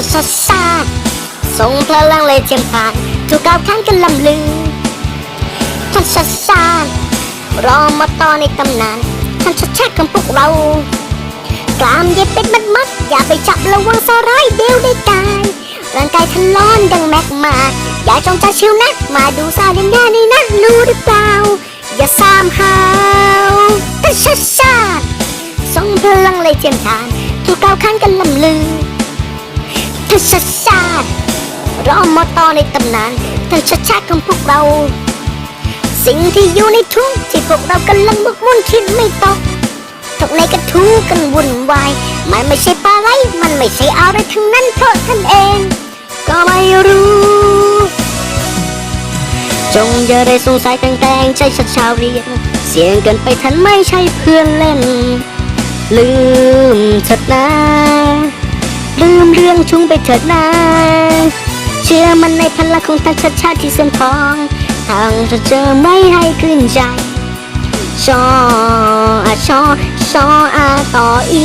านชาชาทรงพลังเลยเทียมผ่านถูกกล่าวขานกันลำลือท่านชาชารอมาต่อในตำนานท่านชาชาของพวกเรา กลามเย็บเป็นมัดมัดอย่าไปจับระวังสร้ายเดียวได้ตายร่างกายทันร้อนดังแมกมา อย่าจงใจชิวนะมาดูซาเดนแน่นี่นะรู้หรือเปล่า อย่าสามหาวแต่ชาชาทรงพลังเลยเทียมทานถูกกล่าวขานกันลำลือ ท่านชาชารอมอตอในตำนานท่านชาชาของพวกเรา สิ่งที่อยู่ในทุ่งที่พวกเรากำลังบุกมุ่นคิดไม่ตกทุกในกระทู้กันวุ่นวาย มันไม่ใช่ปลาไหลมันไม่ใช่อะไรทั้งนั้นเพราะท่านเอง ก็ไม่รู้ จงอย่าได้สงสัยแต่งแตงใจชัดชาวเรียน เสียงเกินไปท่านไม่ใช่เพื่อนเล่น ลืมเถิดนะ รื่องชุงไปเถิดนาเชื่อมันในพลังของทางชาติชาติที่เสื่อมทองทางจะเจอไม่ให้ขึ้นใจชออาชอชออาต่ออี